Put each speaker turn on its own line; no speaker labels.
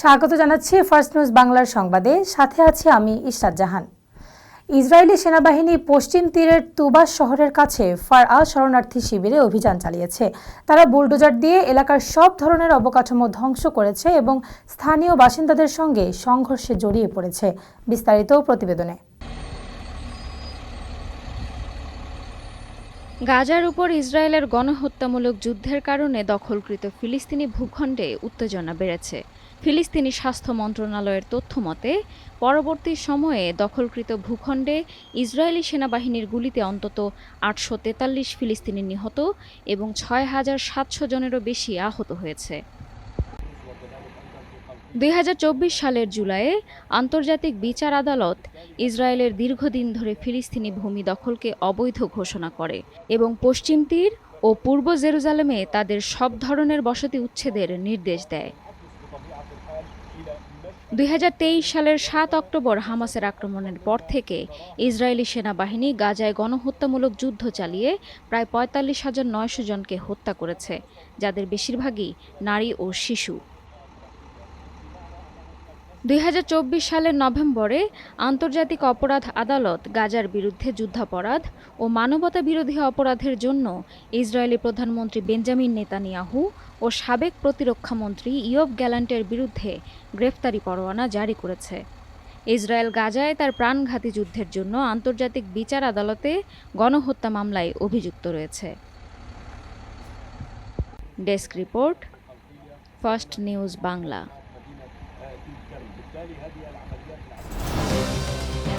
স্বাগত জানাচ্ছি first news বাংলার সংবাদে। সাথে আছি আমি ইশরাত জাহান। ইসরায়েলি সেনাবাহিনী পশ্চিম তীরের তুবাস শহরের কাছে ফার আল শরণার্থী শিবিরে অভিযান চালিয়েছে। তারা বুলডোজার দিয়ে এলাকার সব ধরনের অবকাঠামো ধ্বংস করেছে এবং স্থানীয় বাসিন্দাদের সঙ্গে সংঘর্ষে জড়িয়ে পড়েছে বিস্তারিত প্রতিবেদনে।
গাজার উপর ইসরায়েলের গণহত্যামূলক যুদ্ধের কারণে দখলকৃত ফিলিস্তিনি ভূখণ্ডে উত্তেজনা বেড়েছে। ফিলিস্তিনি স্বাস্থ্য মন্ত্রণালয়ের তথ্য মতে, পরবর্তী সময়ে দখলকৃত ভূখণ্ডে ইসরায়েলি সেনাবাহিনীর গুলিতে অন্তত আটশো তেতাল্লিশ ফিলিস্তিনি নিহত এবং ছয় হাজার সাতশো জনেরও বেশি আহত হয়েছে। দুই হাজার চব্বিশ সালের জুলাইয়ে আন্তর্জাতিক বিচার আদালত ইসরায়েলের দীর্ঘদিন ধরে ফিলিস্তিনি ভূমি দখলকে অবৈধ ঘোষণা করে এবং পশ্চিম তীর ও পূর্ব জেরুজালেমে তাদের সব ধরনের বসতি উচ্ছেদের নির্দেশ দেয়। দুই হাজার তেইশ সালের সাত অক্টোবর হামাসের আক্রমণের পর থেকে ইসরায়েলি সেনাবাহিনী গাজায় গণহত্যামূলক যুদ্ধ চালিয়ে প্রায় পঁয়তাল্লিশ হাজার নয়শো জনকে হত্যা করেছে, যাদের বেশিরভাগই নারী ও শিশু। দুই হাজার চব্বিশ সালের নভেম্বরে আন্তর্জাতিক অপরাধ আদালত গাজার বিরুদ্ধে যুদ্ধাপরাধ ও মানবতা বিরোধী অপরাধের জন্য ইসরায়েলি প্রধানমন্ত্রী বেঞ্জামিন নেতানিয়াহু ও সাবেক প্রতিরক্ষামন্ত্রী ইয়ব গ্যালান্টের বিরুদ্ধে গ্রেফতারি পরোয়ানা জারি করেছে। ইসরায়েল গাজায় তার প্রাণঘাতী যুদ্ধের জন্য আন্তর্জাতিক বিচার আদালতে গণহত্যা মামলায় অভিযুক্ত রয়েছে। Desk report, first news Bangla.
وبالتالي هذه العمليات العسكرية